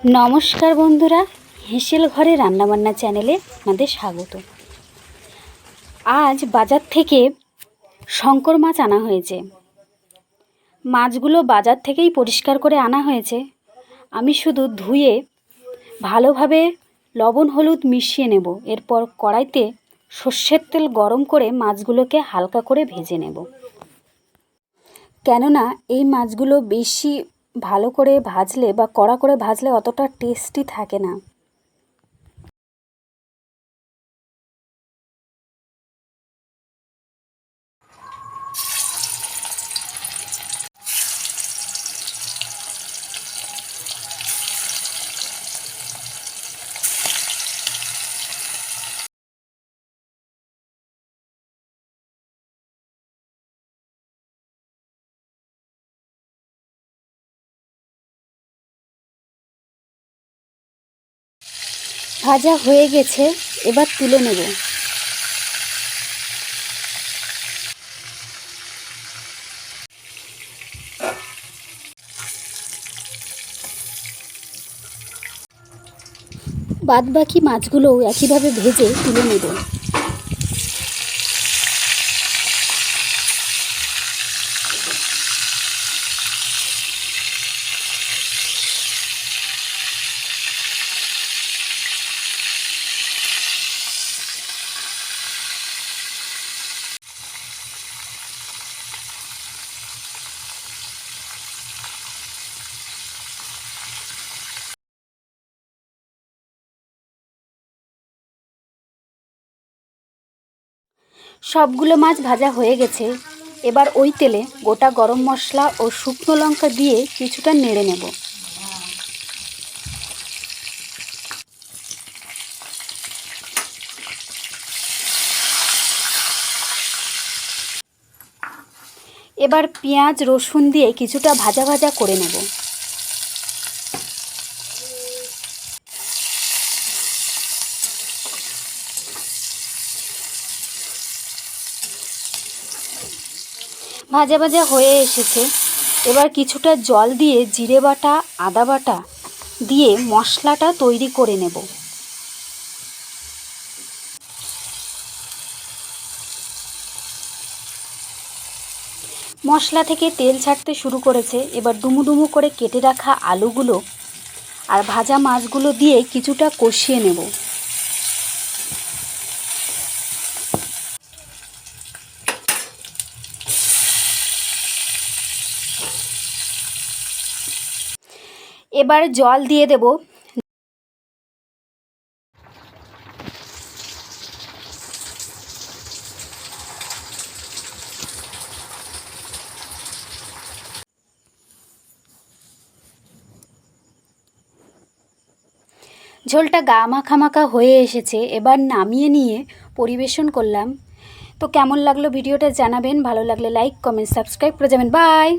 নমস্কার বন্ধুরা, হেসেল ঘরে রান্নাবান্না চ্যানেলে আপনাদের স্বাগত। আজ বাজার থেকে শঙ্কর মাছ আনা হয়েছে। মাছগুলো বাজার থেকেই পরিষ্কার করে আনা হয়েছে। আমি শুধু ধুয়ে ভালোভাবে লবণ হলুদ মিশিয়ে নেব। এরপর কড়াইতে সর্ষের তেল গরম করে মাছগুলোকে হালকা করে ভেজে নেব। কেননা, এই মাছগুলো বেশি ভালো করে ভাজলে বা কড়া করে ভাজলে অতটা টেস্টি থাকে না। ভাজা হয়ে গেছে এবার তুলে নেব। বাদ বাকি মাছগুলোও একইভাবে ভেজে তুলে নেব। সবগুলো মাছ ভাজা হয়ে গেছে। এবার ওই তেলে গোটা গরম মশলা ও শুকনো লঙ্কা দিয়ে কিছুটা নেড়ে নেব। এবার পেঁয়াজ, রসুন দিয়ে কিছুটা ভাজা ভাজা করে নেব। ভাজা ভাজা হয়ে এসেছে। এবার কিছুটা জল দিয়ে জিরে বাটা, আদা বাটা দিয়ে মশলাটা তৈরি করে নেব। মশলা থেকে তেল ছাড়তে শুরু করেছে। এবার ডুমু ডুমু করে কেটে রাখা আলুগুলো আর ভাজা মাছগুলো দিয়ে কিছুটা কষিয়ে নেব। এবার জল দিয়ে দেব। ঝোলটা গা মাখা মাখা হয়ে এসেছে, এবার নামিয়ে নিয়ে পরিবেশন করলাম। তো কেমন লাগল ভিডিওটা জানাবেন, ভালো লাগলে লাইক কমেন্ট সাবস্ক্রাইব করে যাবেন। বাই